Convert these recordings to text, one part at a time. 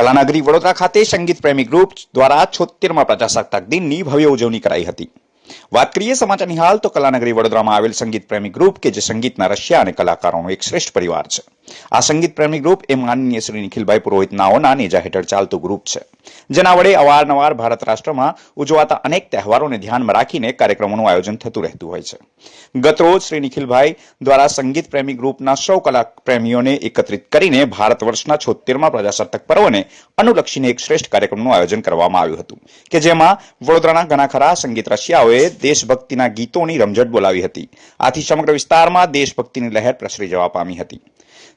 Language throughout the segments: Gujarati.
કલાનગરી વડોદરા ખાતે સંગીત પ્રેમી ગ્રુપ દ્વારા છોતેરમાં પ્રજાસત્તાક દિનની ભવ્ય ઉજવણી કરાઈ હતી. વાત કરીએ સમાચારની હાલ તો કલાનગરી વડોદરામાં આવેલ સંગીત પ્રેમી ગ્રુપ કે જે સંગીતના રશિયા અને કલાકારોનો એક શ્રેષ્ઠ પરિવાર છે. આ સંગીત પ્રેમી ગ્રુપ એ માનનીય શ્રી નિખિલભાઈ પુરોહિત નાઓના નેજા હેઠળ ચાલતું ગ્રુપ છે. જેના વડે અવારનવાર ભારત રાષ્ટ્રમાં ઉજવાતા અનેક તહેવારોને ધ્યાનમાં રાખીને કાર્યક્રમોનું આયોજન થતું રહેતું હોય છે. ગતરોજ શ્રી નિખિલભાઈ દ્વારા સંગીત પ્રેમી ગ્રુપના સૌ કલા પ્રેમીઓને એકત્રિત કરીને ભારત વર્ષના છોતેરમા પ્રજાસત્તાક પર્વને અનુલક્ષીને એક શ્રેષ્ઠ કાર્યક્રમનું આયોજન કરવામાં આવ્યું હતું, કે જેમાં વડોદરાના ઘણા ખરા સંગીત રશિયાઓએ દેશભક્તિના ગીતોની રમઝટ બોલાવી હતી. આથી સમગ્ર વિસ્તારમાં દેશભક્તિની લહેર પ્રસરી જવા પામી હતી.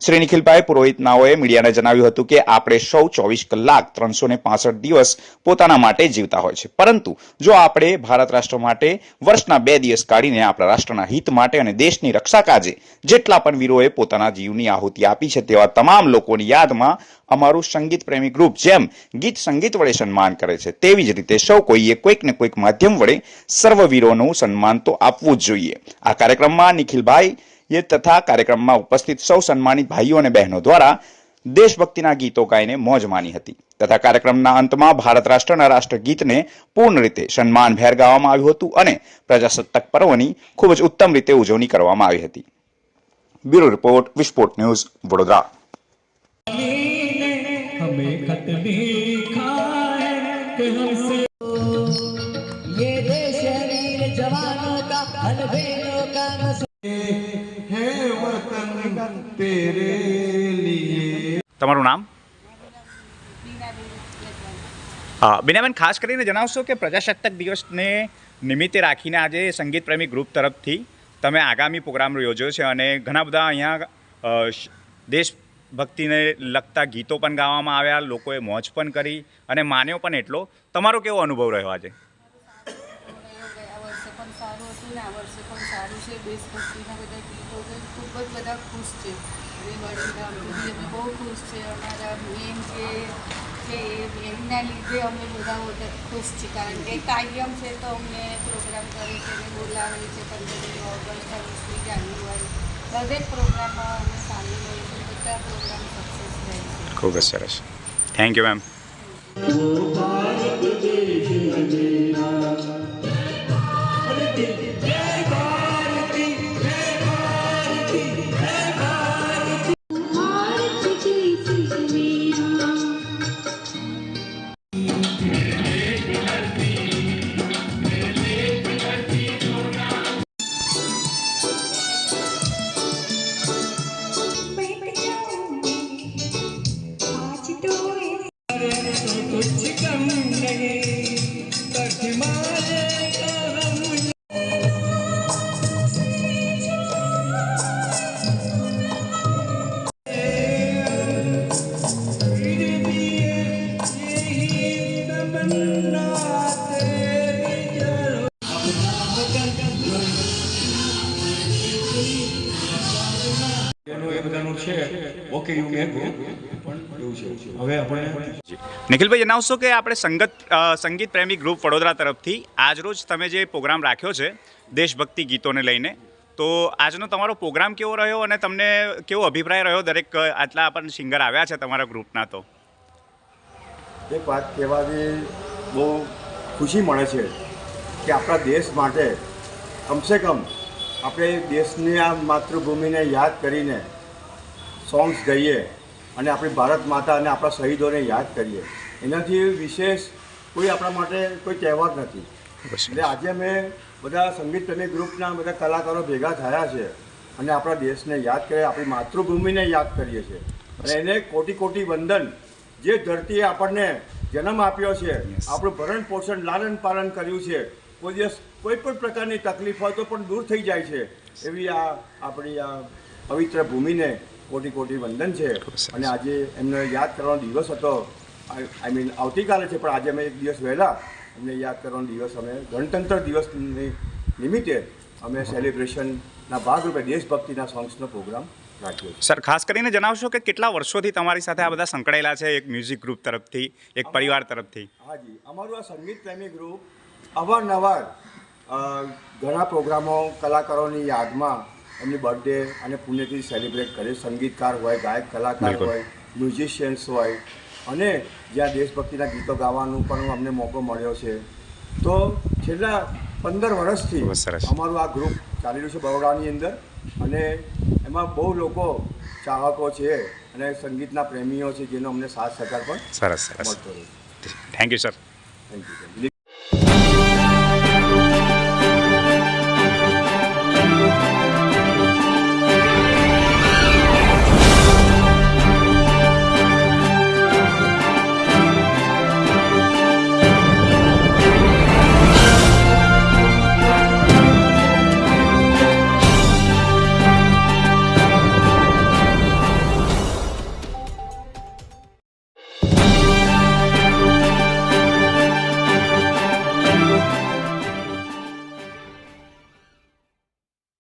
શ્રી નિખિલભાઈ પુરોહિત નાઓએ મીડિયાને જણાવ્યું હતું કે આપણે સૌ ચોવીસ કલાક ત્રણસો ને દિવસ પોતાના માટે જીવતા હોય છે. પરંતુ જો આપણે ભારત રાષ્ટ્ર માટે વર્ષના બે દિવસ કાઢીને આપણા રાષ્ટ્રના હિત માટે અને દેશની રક્ષા કાજે જેટલા પણ વીરોએ પોતાના જીવની આહુતિ આપી છે તેવા તમામ લોકોની યાદમાં અમારું સંગીત પ્રેમી ગ્રુપ જેમ ગીત સંગીત વડે સન્માન કરે છે. તેવી જ રીતે સૌ કોઈએ કોઈક ને કોઈક માધ્યમ વડે સર્વવીરોનું સન્માન તો આપવું જ જોઈએ. આ કાર્યક્રમમાં નિખિલભાઈ એ તથા કાર્યક્રમમાં ઉપસ્થિત સૌ સન્માનિત ભાઈઓ અને બહેનો દ્વારા દેશભક્તિના ગીતો ગાઈને મોજ માની હતી. તથા કાર્યક્રમના અંતમાં ભારત રાષ્ટ્રના રાષ્ટ્રગીતને પૂર્ણ રીતે સન્માનભેર ગાવામાં આવ્યું હતું અને પ્રજાસત્તાક પર્વની ખૂબ જ ઉત્તમ રીતે ઉજવણી કરવામાં આવી હતી. બ્યુરો રિપોર્ટ, વિસ્ફોટ ન્યૂઝ, વડોદરા. तेरे लिए તમારું નામ હા બીનાબેન ખાસ કરીને જણાવશો કે પ્રજાસત્તાક દિવસને નિમિત્તે રાખીને આજે સંગીત પ્રેમી ગ્રુપ તરફથી તમે આગામી પ્રોગ્રામ યોજ્યો છે અને ઘણા બધા અહીંયા અ, શ- દેશભક્તિને લગતા ગીતો પણ ગાવામાં આવ્યા લોકોએ મોજ પણ કરી અને માન્યો પણ એટલો તમારો કેવો અનુભવ રહ્યો આજે ગયા વર્ષે પણ સારું હતું ને આ વર્ષે પણ સારું છે દેશભક્તિના બધા ગીતો છે. ખૂબ જ બધા ખુશ છે. અમે બહુ ખુશ છે. અમારા મેન જે છે એ એમના લીધે અમે બધા બધા ખુશ છીએ. કારણ કે કાયમ છે તો અમને પ્રોગ્રામ કરે છે ને બોલાવે છે. પંદરમી ઓગસ્ટ છવ્વીસમી જાન્યુઆરી દરેક પ્રોગ્રામમાં અમે સામેલ હોઈએ છીએ. બધા પ્રોગ્રામ સક્સેસ રહે છે. ખૂબ જ સરસ. થેન્ક યુ મેમ जरो એનું એ બધાનું છે ઓકે યુ ગો પણ એવું છે. હવે આપણે નિખિલભાઈ, જણાવશો કે આપણે સંગત સંગીત પ્રેમી ગ્રુપ વડોદરા તરફથી આજરોજ તમે જે પ્રોગ્રામ રાખ્યો છે દેશભક્તિ ગીતોને લઈને, તો આજનો તમારો પ્રોગ્રામ કેવો રહ્યો અને તમને કેવો અભિપ્રાય રહ્યો? દરેક આટલા આપણને સિંગર આવ્યા છે તમારા ગ્રુપના તો. એક વાત કહેવાથી બહુ ખુશી મળે છે કે આપણા દેશ માટે કમસે કમ આપણે દેશની આ માતૃભૂમિને યાદ કરીને સોંગ્સ ગાઈએ અને આપણી ભારત માતા અને આપણા શહીદોને યાદ કરીએ. એનાથી વિશેષ કોઈ આપણા માટે કોઈ તહેવાર નથી. એટલે આજે અમે બધા સંગીત પ્રેમી ગ્રુપના બધા કલાકારો ભેગા થયા છે અને આપણા દેશને યાદ કરીએ આપણી માતૃભૂમિને યાદ કરીએ છીએ. અને એને કોટી કોટી વંદન જે ધરતીએ આપણને જન્મ આપ્યો છે આપણું ભરણ પોષણ લાલન પાલન કર્યું છે કોઈ દિવસ કોઈ પણ પ્રકારની તકલીફ હોય તો પણ દૂર થઈ જાય છે. એવી આ આપણી આ પવિત્ર ભૂમિને કોટી કોટી વંદન છે. અને આજે એમને યાદ કરવાનો દિવસ હતો. આઈ મીન આવતીકાલે છે પણ આજે અમે એક દિવસ વહેલા એમને યાદ કરવાનો દિવસ અમે ગણતંત્ર દિવસની નિમિત્તે અમે સેલિબ્રેશનના ભાગરૂપે દેશભક્તિના સોંગ્સનો પ્રોગ્રામ રાખ્યો સર ખાસ કરીને જણાવશો કે કેટલા વર્ષોથી તમારી સાથે આ બધા સંકળાયેલા છે એક મ્યુઝિક ગ્રુપ તરફથી એક પરિવાર તરફથી? હાજી અમારું આ સંગીત પ્રેમી ગ્રુપ અવારનવાર ઘણા પ્રોગ્રામો કલાકારોની યાદમાં એમની બર્થડે અને પુણ્યતિથિ સેલિબ્રેટ કરે. સંગીતકાર હોય ગાયક કલાકાર હોય મ્યુઝિશિયન્સ હોય. અને જ્યાં દેશભક્તિના ગીતો ગાવાનું પણ અમને મોકો મળ્યો છે. તો છેલ્લા પંદર વર્ષથી અમારું આ ગ્રુપ ચાલી રહ્યું છે બરોડાની અંદર. અને એમાં બહુ લોકો ચાહકો છે અને સંગીતના પ્રેમીઓ છે જેનો અમને સાથ સહકાર પણ સરસ સરસ. Thank you sir thank you